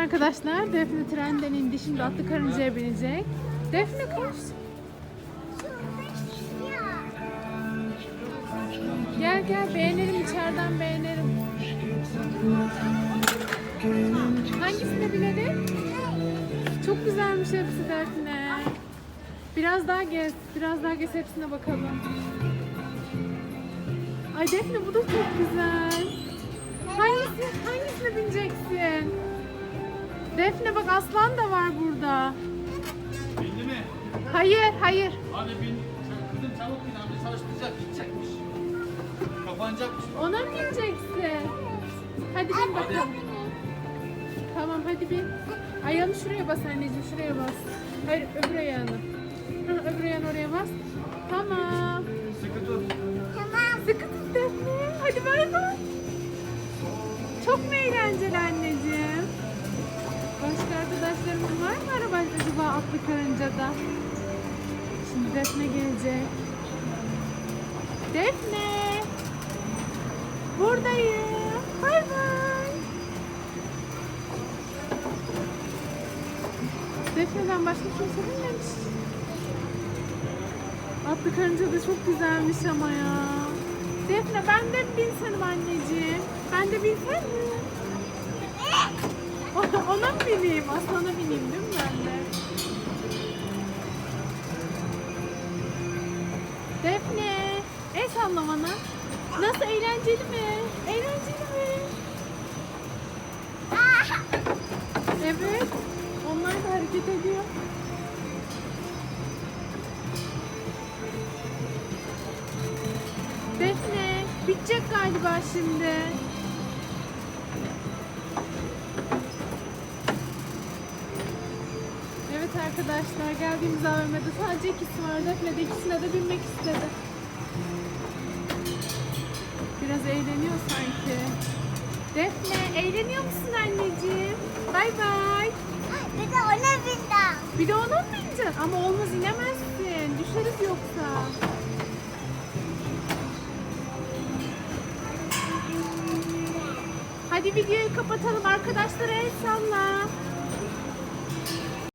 arkadaşlar Defne trenden indi. Şimdi atlı karıncaya binecek. Defne koş. Gel gel beğenelim içeriden beğenelim. Hangisine binelim? Çok güzelmiş hepsi Defne. Biraz daha gez, biraz daha gez hepsine bakalım. Ay Defne bu da çok güzel. Hangisi, hangisine bineceksin? Defne bak aslan da var burada. Bindi mi? Hayır, hayır. Hadi bin. Kızım çabuk bin amca çalıştıracak gidecekmiş. Kapanacakmış. Ona mı bineceksin? Hadi bin bakalım. Tamam hadi bin. Ayağını şuraya bas anneciğim şuraya bas. Hayır öbür ayağını. Hı, öbür ayağını oraya bas. Tamam. Sıkı tut. Sıkı tut Defne. Hadi bay bay. Çok mu eğlenceli anneciğim? Başka arkadaşlarımız var mı araba acaba atlı karıncada? Şimdi Defne gelecek. Defne. Buradayım. Bay bay. Defne'den başka kimse bilmemiş. Atlı karınca da çok güzelmiş ama ya. Defne ben de mi binsem anneciğim? Ben de binsem mi? Ona mı bineyim? Aslana bineyim değil mi ben de? Defne, el salla. Nasıl eğlenceli mi? Eğlenceli mi? Evet. Onlar da hareket ediyor. Defne, bitecek galiba şimdi. Evet arkadaşlar geldiğimiz AVM'de sadece ikisi var. Defne de ikisine de binmek istedi. Biraz eğleniyor sanki. Defne eğleniyor musun anneciğim? Bay bay. Bir de ona bindim. Bir de ona mı bineceksin? Ama olmaz inemezsin. Düşeriz yoksa. Hadi videoyu kapatalım. Arkadaşlara el salla.